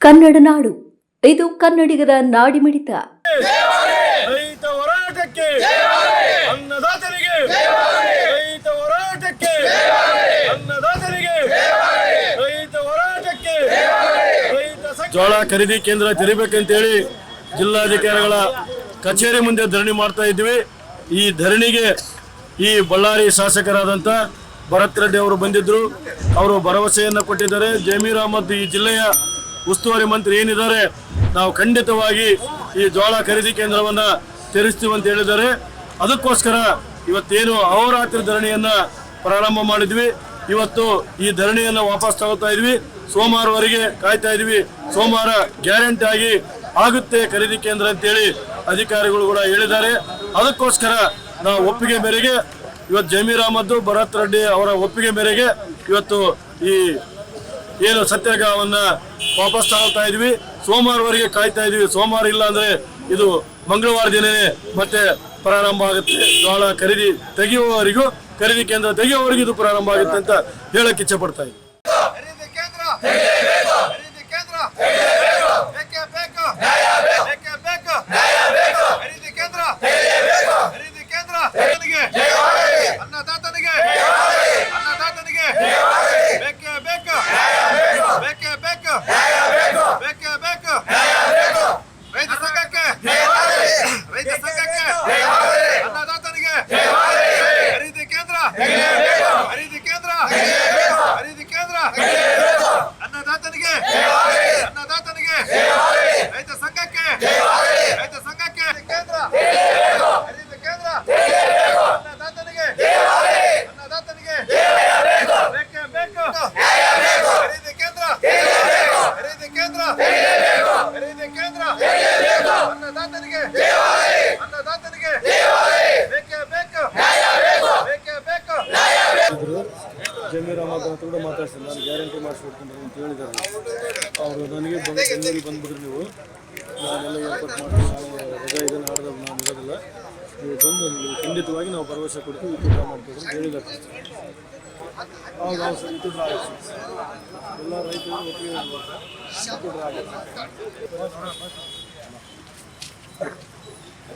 ಕನ್ನಡ ನಾಡು. ಇದು ಕನ್ನಡಿಗರ ನಾಡಿಮಿಡಿತ ರೈತ ಹೋರಾಟಕ್ಕೆ. ಅನ್ನದಾತರಿಗೆ ರೈತ ಹೋರಾಟಕ್ಕೆ. ಅನ್ನದಾತರಿಗೆ ರೈತ ಹೋರಾಟಕ್ಕೆ. ರೈತ ಸಂಘ- ಜೋಳ ಖರೀದಿ ಕೇಂದ್ರ ತೆರಿಬೇಕಂತೇಳಿ ಜಿಲ್ಲಾಧಿಕಾರಿಗಳ ಕಚೇರಿ ಮುಂದೆ ಧರಣಿ ಮಾಡ್ತಾ ಇದ್ವಿ ಈ ಧರಣಿಗೆ ಈ ಬಳ್ಳಾರಿ ಶಾಸಕರಾದಂಥ ಭರತ್ ರೆಡ್ಡಿ ಅವರು ಬಂದಿದ್ರು. ಅವರು ಭರವಸೆಯನ್ನು ಕೊಟ್ಟಿದ್ದಾರೆ. ಜಮೀರ್ ಅಹಮದ್ ಈ ಜಿಲ್ಲೆಯ ಉಸ್ತುವಾರಿ ಮಂತ್ರಿ ಏನಿದ್ದಾರೆ, ನಾವು ಖಂಡಿತವಾಗಿ ಈ ಜೋಳ ಖರೀದಿ ಕೇಂದ್ರವನ್ನ ತೆರೆಸ್ತೀವಿ ಅಂತ ಹೇಳಿದ್ದಾರೆ. ಅದಕ್ಕೋಸ್ಕರ ಇವತ್ತೇನು ಅಹೋರಾತ್ರಿ ಧರಣಿಯನ್ನ ಪ್ರಾರಂಭ ಮಾಡಿದ್ವಿ. ಇವತ್ತು ಈ ಧರಣಿಯನ್ನ ವಾಪಸ್ ತಗೋತಾ ಇದ್ವಿ. ಸೋಮವಾರವರೆಗೆ ಕಾಯ್ತಾ ಇದ್ವಿ. ಸೋಮವಾರ ಗ್ಯಾರಂಟಿ ಆಗಿ ಆಗುತ್ತೆ ಖರೀದಿ ಕೇಂದ್ರ ಅಂತೇಳಿ ಅಧಿಕಾರಿಗಳು ಕೂಡ ಹೇಳಿದ್ದಾರೆ. ಅದಕ್ಕೋಸ್ಕರ ನಾವು ಒಪ್ಪಿಗೆ ಮೇರೆಗೆ ಇವತ್ತು ಜಮೀರ್ ಅಹಮದ್ ಭರತ್ ರೆಡ್ಡಿ ಅವರ ಒಪ್ಪಿಗೆ ಮೇರೆಗೆ ಇವತ್ತು ಈ ಏನು ಸತ್ಯಾಗ್ರಹವನ್ನ ವಾಪಸ್ ತಗೊಳ್ತಾ ಇದ್ವಿ. ಸೋಮವಾರವರೆಗೆ ಕಾಯ್ತಾ ಇದ್ವಿ. ಸೋಮವಾರ ಇಲ್ಲ ಅಂದ್ರೆ ಇದು ಮಂಗಳವಾರ ದಿನವೇ ಮತ್ತೆ ಪ್ರಾರಂಭ ಆಗುತ್ತೆ. ಜೋಳ ಖರೀದಿ ತೆಗೆಯುವವರಿಗೂ, ಖರೀದಿ ಕೇಂದ್ರ ತೆಗೆಯುವವರೆಗೂ ಇದು ಪ್ರಾರಂಭ ಆಗುತ್ತೆ ಅಂತ ಹೇಳಕ್ಕೆ ಇಚ್ಛೆ ಪಡ್ತಾ ಇದ್ವಿ ಖರೀದಿ ಕೇಂದ್ರ ಖರೀದಿ ಕೇಂದ್ರ ಬೇಕೇ ಬೇಕು ಬೇಕೇ ಬೇಕು ಖರೀದಿ ಕೇಂದ್ರ ಖರೀದಿ ಕೇಂದ್ರ ರೈತನಿಗೆ ಅನ್ನದಾತನಿಗೆ ಅನ್ನದಾತನಿಗೆ ಬೇಕೇ ಬೇಕು ಬೇಕೇ ಬೇಕು ಬೇಕೇ ಬೇಕು ರೈತ ಸಂಘಕ್ಕೆ ರೈತ ಸಂಘಕ್ಕೆ ಅನ್ನದಾತನಿಗೆ ಖರೀದಿ ಕೇಂದ್ರ ಖರೀದಿ ಕೇಂದ್ರ ಖರೀದಿ ಕೇಂದ್ರ ಅನ್ನದಾತನಿಗೆ ಅನ್ನದಾತನಿಗೆ ರೈತ ಸಂಘಕ್ಕೆ ರೈತ ಸಂಘಕ್ಕೆ ಕೇಂದ್ರ ಖರೀದಿ ಕೇಂದ್ರ ಅನ್ನದಾತನಿಗೆ ಅನ್ನದಾತನಿಗೆ ಬೇಕೇ ಬೇಕು ಖರೀದಿ ಕೇಂದ್ರ ಖರೀದಿ ಕೇಂದ್ರ ಖರೀದಿ ಕೇಂದ್ರ ಅನ್ನದಾತನಿಗೆ ಅನ್ನದಾತನಿಗೆ ಬೇಕೇ ಬೇಕು. ಬೇಕೇ ಬೇಕು. ಜಮೀರ್ ಅಹಮದ್ ಅಂತ ಕೂಡ ಮಾತಾಡ್ತೀನಿ ನಾನು ಗ್ಯಾರಂಟಿ ಮಾಡಿಸ್ಬಿಡ್ತೀನಿ ಅಂತ ಹೇಳಿದ್ದಾರೆ. ಅವರು ನನಗೆ ಬಂದು ಬೆಂಗಳೂರಿಗೆ ಬಂದ್ಬಿಟ್ರಿ ನೀವು. ನಾನೆಲ್ಲ ಏರ್ಪಾಟ್ ಮಾಡಿ ರಜಾ ಇದನ್ನು ನಾಡ್ದು ನಾನು ಇರೋದಿಲ್ಲ. ನೀವು ಬಂದು ನೀವು ಖಂಡಿತವಾಗಿ ನಾವು ಭರವಸೆ ಕೊಡ್ತೀವಿ ವಿತ್ಡ್ರಾ ಮಾಡ್ತೀವಿ ಅಂತ ಹೇಳಿದ್ದಾರೆ. ಹೌದು ಹೌದು ಸರ್ ಆಗುತ್ತೆ ಎಲ್ಲ ರೈತರು ಒಪ್ಪಿಗೆ